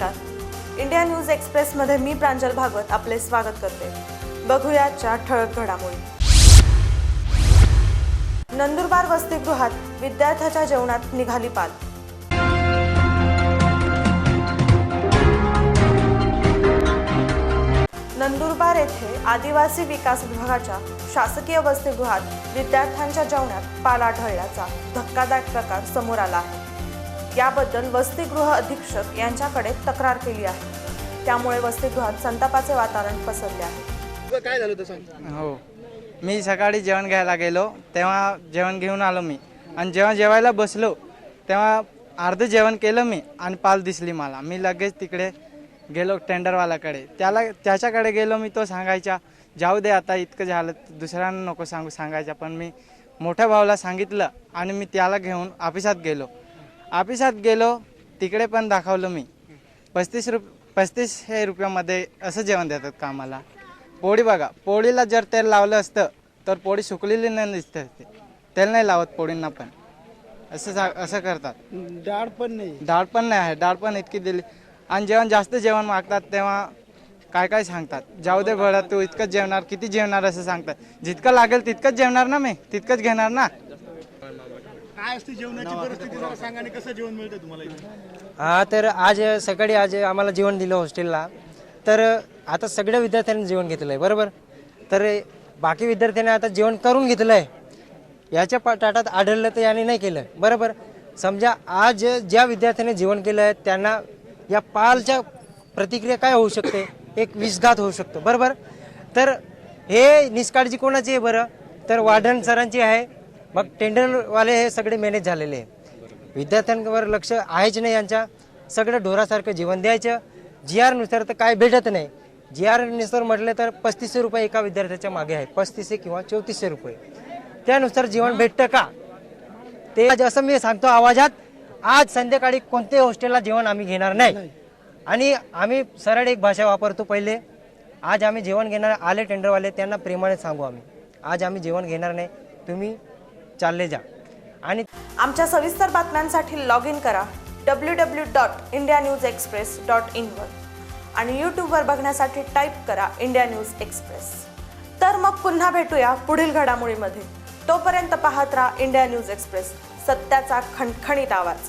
नमस्कार. India news एक्सप्रेसमध्ये मी प्रांजल भागवत आपले स्वागत करते. बघूयाच्या ठळक घडामोडी. नंदुरबार वसतिगृहात विद्यार्थ्याच्या जेवणात निघाली पाल. नंदुरबार येथे आदिवासी विकास विभागाच्या शासकीय वसतिगृहात विद्यार्थ्यांच्या जेवणात पाल आढळल्याचा धक्कादायक प्रकार समोर आला आहे. याबद्दल वसतिगृह अधीक्षक यांच्याकडे तक्रार केली आहे. त्यामुळे वसतिगृहात संतापाचे वातावरण पसरले आहे. काय झालं होतं हो. मी सकाळी जेवण घ्यायला गेलो तेव्हा जेवण घेऊन आलो मी. आणि जेव्हा जेवायला बसलो तेव्हा अर्धं जेवण केलं मी आणि पाल दिसली मला. मी लगेच तिकडे गेलो टेंडरवाल्याकडे. त्याला त्याच्याकडे गेलो मी तो सांगायचा जाऊ दे आता इतकं झालं दुसऱ्यांना नको सांगू सांगायचा. पण मी मोठ्या भावाला सांगितलं आणि मी त्याला घेऊन ऑफिसात गेलो. ऑफिसात गेलो तिकडे पण दाखवलं मी. पस्तीस रुप पस्तीस हे रुपयामध्ये असं जेवण देतात कामाला. पोळी बघा पोळीला जर तेल लावलं असतं तर पोळी सुकलेली नाही दिसते. तेल नाही लावत पोळींना पण. असं असं करतात. डाळ पण नाही. डाळ पण नाही आहे. डाळ पण इतकी दिली. आणि जेवण जास्त जेवण मागतात तेव्हा काय काय सांगतात? जाऊ दे बरं तू इतकंच जेवणार किती जेवणार असं सांगतात. जितकं लागेल तितकंच जेवणार ना मी? तितकंच घेणार ना? काय असते जेवणाची परिस्थिती जरा सांगा आणि कसं जेवण मिळतं तुम्हाला इथे? हा तर आज सकाळी आज आम्हाला जेवण दिलं हॉस्टेलला. तर आता सगळ्या विद्यार्थ्यांनी जेवण घेतलं आहे बरोबर? तर बाकी विद्यार्थ्यांनी आता जेवण करून घेतलं आहे याच्या पा ताटात आढळलं तर याने नाही केलं बरोबर? समजा आज ज्या विद्यार्थ्यांनी जेवण केलं आहे त्यांना या पालच्या प्रतिक्रिया काय होऊ शकते? एक विषघात होऊ शकतो बरोबर? तर हे निष्काळजी कोणाची आहे बरं? तर वार्डन सरांची आहे. मग टेंडरवाले हे सगळे मॅनेज झालेले आहे विद्यार्थ्यांवर लक्ष आहेच नाही यांच्या. सगळं ढोरासारखं जीवन द्यायचं. जी आरनुसार तर काय भेटत नाही. जी आरनुसार म्हटलं तर पस्तीसशे रुपये एका विद्यार्थ्याच्या मागे आहे पस्तीसशे किंवा चौतीसशे रुपये. त्यानुसार जीवन भेटतं का? ते आज असं मी सांगतो आवाजात. आज संध्याकाळी कोणत्याही हॉस्टेलला जेवण आम्ही घेणार नाही. आणि आम्ही सरळ एक भाषा वापरतो पहिले. आज आम्ही जेवण घेणार आले टेंडरवाले त्यांना प्रेमाने सांगू आम्ही. आज आम्ही जेवण घेणार नाही. तुम्ही चालले जा. आणि आमच्या सविस्तर बातम्यांसाठी लॉग इन करा W W dot India news express dot इनवर आणि यूट्यूबवर बघण्यासाठी टाईप करा इंडिया न्यूज एक्सप्रेस तर मग पुन्हा भेटूया पुढील घडामोडीमध्ये. तोपर्यंत पाहत राहा इंडिया न्यूज एक्सप्रेस सत्याचा खणखणीत आवाज.